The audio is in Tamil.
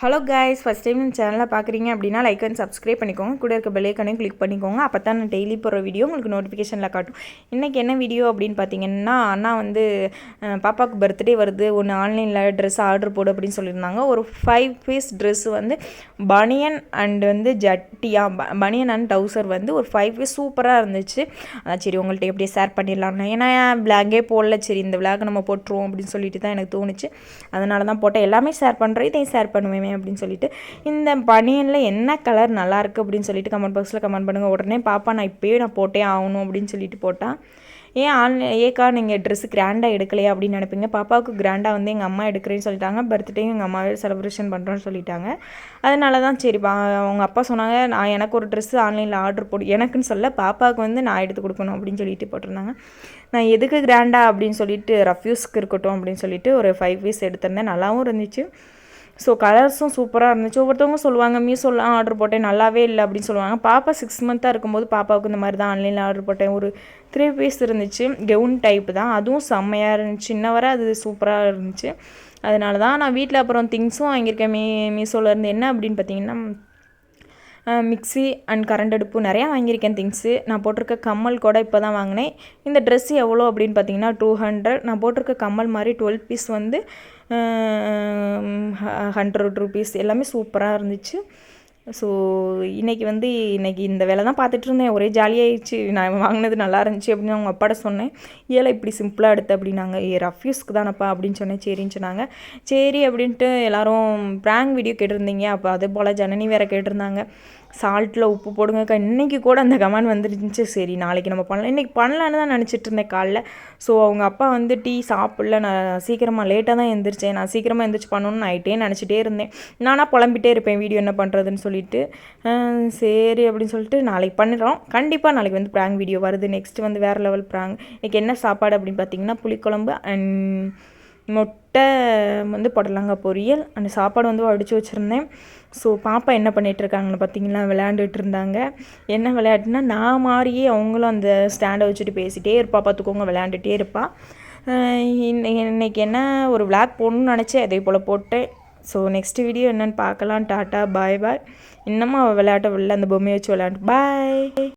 ஹலோ கைஸ் ஃபஸ்ட் டைம் நம்ம சேனலில் பார்க்குறீங்க அப்படின்னா லைக் அண்ட் சப்ஸ்கிரைப் பண்ணிக்கோங்க. கூட இருக்க பெல்லைக்கனையும் கிளிக் பண்ணிக்கோங்க. அப்போ தான் நான் டெய்லி போகிற வீடியோ உங்களுக்கு நோட்டிஃபிகேஷனில் காட்டும். இன்றைக்கி என்ன வீடியோ அப்படின்னு பார்த்தீங்கன்னா அண்ணா வந்து பாப்பாவுக்கு பர்த்டே வருது. ஒன்று ஆன்லைனில் ட்ரெஸ் ஆர்டர் போடு அப்படின்னு சொல்லியிருந்தாங்க. ஒரு ஃபைவ் பீஸ் ட்ரெஸ் வந்து பனியன் அண்ட் வந்து ஜட்டியா பனியன் அண்ட் டவுசர் வந்து ஒரு ஃபைவ் பீஸ் சூப்பராக இருந்துச்சு. அதான் சரி உங்கள்கிட்ட எப்படியே ஷேர் பண்ணிடலாம்னா. ஏன்னா பிளாகே போடல. சரி இந்த பிளாக் நம்ம போட்டுருவோம் அப்படின்னு சொல்லிட்டு தான் எனக்கு தோணுச்சு. அதனால தான் போட்டேன். எல்லாமே ஷேர் பண்ணுறேன் இதையும் ஷேர் பண்ணுவேன். அப்படின்னு சொல்லிட்டு இந்த பனியனில் என்ன கலர் நல்லா இருக்குது அப்படின்னு சொல்லிட்டு கமெண்ட் பாக்ஸில் கமெண்ட் பண்ணுங்கள் உடனே பாப்பா நான் இப்போயே நான் போட்டே ஆகணும் அப்படின்னு சொல்லிட்டு போட்டான் ஏன் ஆன்லைன் ஏக்கா நீங்கள் ட்ரெஸ்ஸு கிராண்டாக எடுக்கலையா அப்படின்னு நினைப்பீங்க. பாப்பாவுக்கு கிராண்டாக வந்து எங்கள் அம்மா எடுக்கிறேன்னு சொல்லிட்டாங்க. பர்த்டேயும் எங்கள் அம்மாவே செலிப்ரேஷன் பண்ணுறோன்னு சொல்லிட்டாங்க. அதனால தான் சரி பா அவங்க அப்பா சொன்னாங்க நான் எனக்கு ஒரு ட்ரெஸ்ஸு ஆன்லைனில் ஆர்டர் போடு எனக்குன்னு சொல்ல பாப்பாவுக்கு வந்து நான் எடுத்து கொடுக்கணும் அப்படின்னு சொல்லிட்டு போட்டிருந்தாங்க. நான் எதுக்கு கிராண்டா அப்படின்னு சொல்லிட்டு ரஃப்யூஸ்க்கு இருக்கட்டும் அப்படின்னு சொல்லிட்டு ஒரு ஃபைவ் பீஸ் எடுத்திருந்தேன். நல்லாவும் இருந்துச்சு. ஸோ கலர்ஸும் சூப்பராக இருந்துச்சு. ஒவ்வொருத்தவங்க சொல்லுவாங்க மீஷோலாம் ஆர்டர் போட்டேன். நல்லாவே இல்லை அப்படின்னு சொல்லுவாங்க. பாப்பா சிக்ஸ் மந்த்தாக இருக்கும்போது பாப்பாவுக்கு இந்த மாதிரி தான் ஆன்லைனில் ஆர்டர் போட்டேன். ஒரு த்ரீ பீஸ் இருந்துச்சு. கெவுன் டைப் தான். அதுவும் செம்மையாக இருந்துச்சு. இன்ன வரை அது சூப்பராக இருந்துச்சு. அதனால தான் நான் வீட்டில் அப்புறம் திங்ஸும் வாங்கியிருக்கேன். மீ மீஷோவில் இருந்து என்ன அப்படின்னு பார்த்தீங்கன்னா மிக்ஸி அண்ட் கரண்ட் அடுப்பு நிறையா வாங்கியிருக்கேன் திங்ஸு நான் போட்டிருக்க கம்மல் கூட இப்போ தான் வாங்கினேன். இந்த ட்ரெஸ்ஸு எவ்வளோ அப்படின்னு பார்த்தீங்கன்னா டூ ஹண்ட்ரட் நான் போட்டிருக்க கம்மல் மாதிரி டுவெல் பீஸ் வந்து ஹண்ட்ரட் ருபீஸ் எல்லாமே சூப்பராக இருந்துச்சு. ஸோ இன்றைக்கி வந்து இன்றைக்கி இந்த வேலை தான் பார்த்துட்டு இருந்தேன். ஒரே ஜாலியாகிடுச்சு நான் வாங்கினது நல்லா இருந்துச்சு அப்படின்னு அவங்க அப்பாட்ட சொன்னேன். ஏழை இப்படி சிம்பிளாக எடுத்து அப்படின்னாங்க. ஏ ரஃப்யூஸ்க்கு தானப்பா அப்படின்னு சொன்னேன். சரின்னு சொன்னாங்க. சரி அப்படின்ட்டு எல்லாரும் ப்ராங்க் வீடியோ கேட்டிருந்தீங்க. அப்போ அதே போல் ஜனனி வேறு கேட்டிருந்தாங்க. சால்ட்டில் உப்பு போடுங்கக்கா இன்றைக்கி கூட அந்த கமெண்ட் வந்துருந்துச்சு. சரி நாளைக்கு நம்ம பண்ணலாம். இன்றைக்கி பண்ணலான்னு தான் நினச்சிட்டு இருந்தேன் காலைல. ஸோ அவங்க அப்பா வந்து டீ சாப்பிடல. நான் சீக்கிரமாக லேட்டாக தான் எந்திரிச்சேன். நான் சீக்கிரமாக எழுந்திரிச்சு பண்ணணும்னு நைட்டே நினச்சிட்டே இருந்தேன். நானாக புலம்பிட்டே இருப்பேன். வீடியோ என்ன பண்ணுறதுன்னு சொல்லி அஹ் சரி அப்படின்னு சொல்லிட்டு நாளைக்கு பண்ணுறோம் கண்டிப்பாக நாளைக்கு வந்து ப்ராங் வீடியோ வருது. நெக்ஸ்ட் வந்து வேறு லெவல் ப்ராங்க் இன்றைக்கி என்ன சாப்பாடு அப்படின்னு பார்த்தீங்கன்னா புளிக்குழம்பு அண்ட் முட்டை வந்து புடலங்காய் பொரியல் அந்த சாப்பாடு வந்து அடித்து வச்சுருந்தேன். ஸோ பாப்பா என்ன பண்ணிகிட்ருக்காங்கன்னு பார்த்தீங்களா விளையாண்டுட்டு இருந்தாங்க. என்ன விளையாட்டுனா நான் மாதிரியே அவங்களும் அந்த ஸ்டாண்டை வச்சுட்டு பேசிகிட்டே இருப்பா. பார்த்துக்கோங்க விளையாண்டுட்டே இருப்பாள் இன்னை- இன்னைக்கு என்ன ஒரு விளாக் போடணும்னு நினச்சேன். அதே போல் போட்டேன். ஸோ நெக்ஸ்ட் வீடியோ என்னன்னு பார்க்கலாம். Tata bye bye. இன்னமும் அவள் விளையாட்ட வெளில அந்த பொம்மையை வச்சு விளையாண்டு பாய்